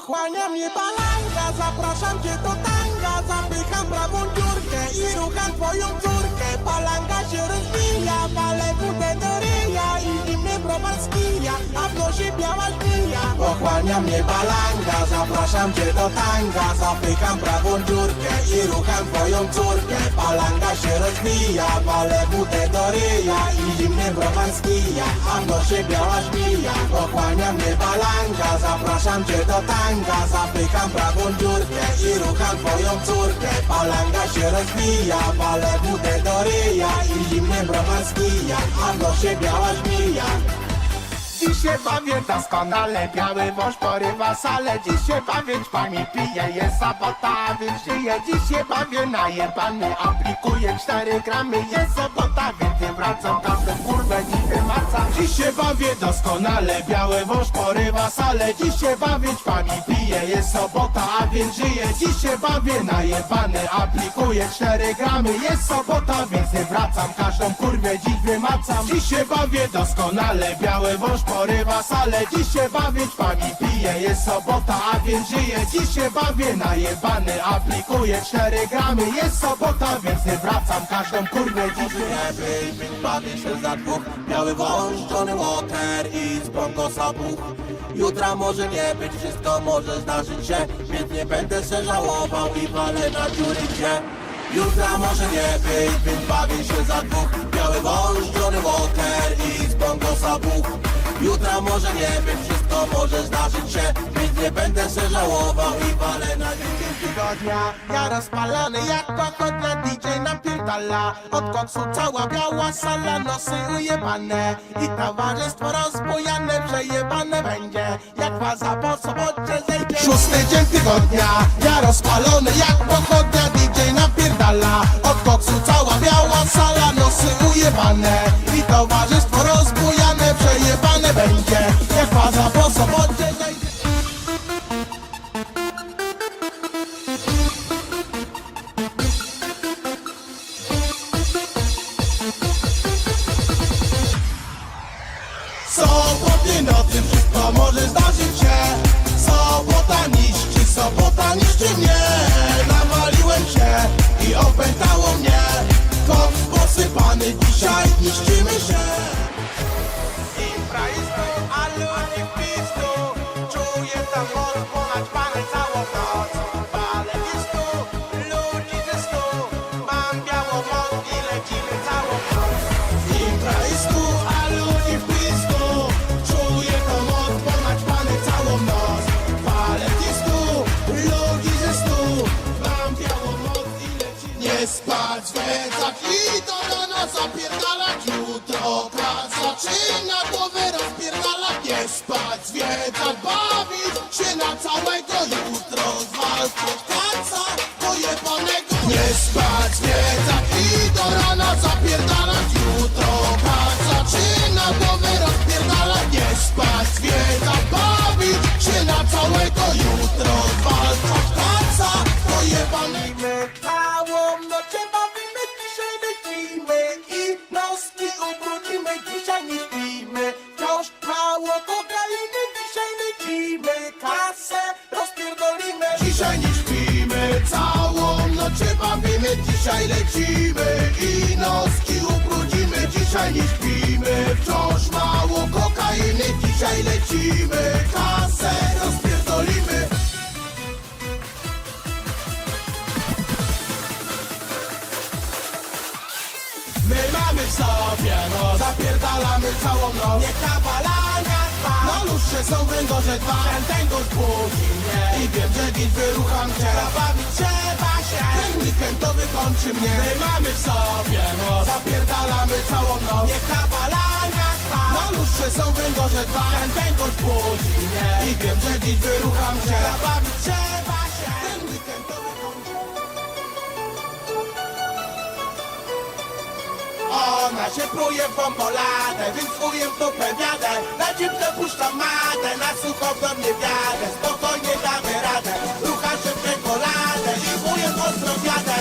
Pochłania mnie balanga, zapraszam cię do tanga. Zapycham prawą dziurkę i rucham twoją córkę. Balanga się rozwija, palę budę do ryja I zimny browar z kija, a w nosie biała żmija. Pochłania mnie balanga, zapraszam cię do tanga. Zapycham prawą dziurkę i rucham twoją córkę Balanga się rozwija, palę budę do ryja I zimny browar z kija, a w nosie biała żmija Pochłania mnie balanga, zapraszam cię do tanga. Zapycham prawą dziurkę i rucham twoją córkę. Balanga się rozwija, palę budę do ryja I zimny browar z kija, a biała żmija Dziś się bawię doskonale, biały wąż porywa salę. Dziś się bawię, ćpami pije, jest sobota, więc żyję Dziś się bawię najebany, aplikuję 4 gramy Jest sobota, więc wracam, każdą kurwę dziś wymacam Dziś się bawię doskonale, biały wąż porywa salę. Dziś się bawię, ćpami pije, jest sobota, a więc żyję Dziś się bawię najebany, aplikuję 4 gramy. Jest sobota, więc nie wracam, każdą kurwę dziś wymacam. Dziś się bawię doskonale, biały wąż porywa salę. Dziś się bawię, ćpami piję, jest sobota, a więc żyję Dziś się bawię najebany, aplikuję 4 gramy. Jest sobota, więc nie wracam, każdą kurwę dziś więc bawię się za dwóch Biały wąż, Walker i z Jutra może nie być, wszystko może zdarzyć się Więc nie będę se żałował i walę na dziury gdzie Jutra może nie być, więc bawię się za dwóch. Biały wąż, Johnny Walker i z Broncosa buch Jutra może nie być, wszystko może zdarzyć się Więc nie będę se żałował i walę na dziury tygodnia Ja rozpalony jak pochodnia DJ napierdala Od koksu cała biała sala Nosy ujebane. I towarzystwo rozbujane Przejebane będzie. Jak faza po sobocie Szósty dzień tygodnia. Ja rozpalony jak pochodnia DJ napierdala. Od koksu cała biała sala Nosy ujebane. I towarzystwo rozbujane Mam białą moc i lecimy zapierdalać Jutro zaczyna głowę rozpierdalać Nie spać, zwiedzać, bawić się na całego. Jutro zwalczyć kaca pojebanego Dzisiaj lecimy i noski ubrudzimy. Dzisiaj nie śpimy, wciąż mało kokainy. Dzisiaj lecimy, kasę rozpierdolimy. My mamy w sobie, no zapierdalamy całą noc. Niech ta Luższe są węgorze dwa Ten budzi mnie I wiem, że dziś wyrucham cię Zabawić trzeba się. Ten weekend to wykończy mnie. My mamy w sobie, no zapierdalamy całą noc. Niech ta balania trwa. No luższe są węgorze dwa Ten budzi mnie I wiem, że dziś wyrucham cię Zabawić trzeba się. Ten weekend to wykończy Ona się pruje w bomboladę, więc ujem to spoko do mnie wiarę Spokojnie damy radę. Rucha szybkie kolana I wujem ostro wiadę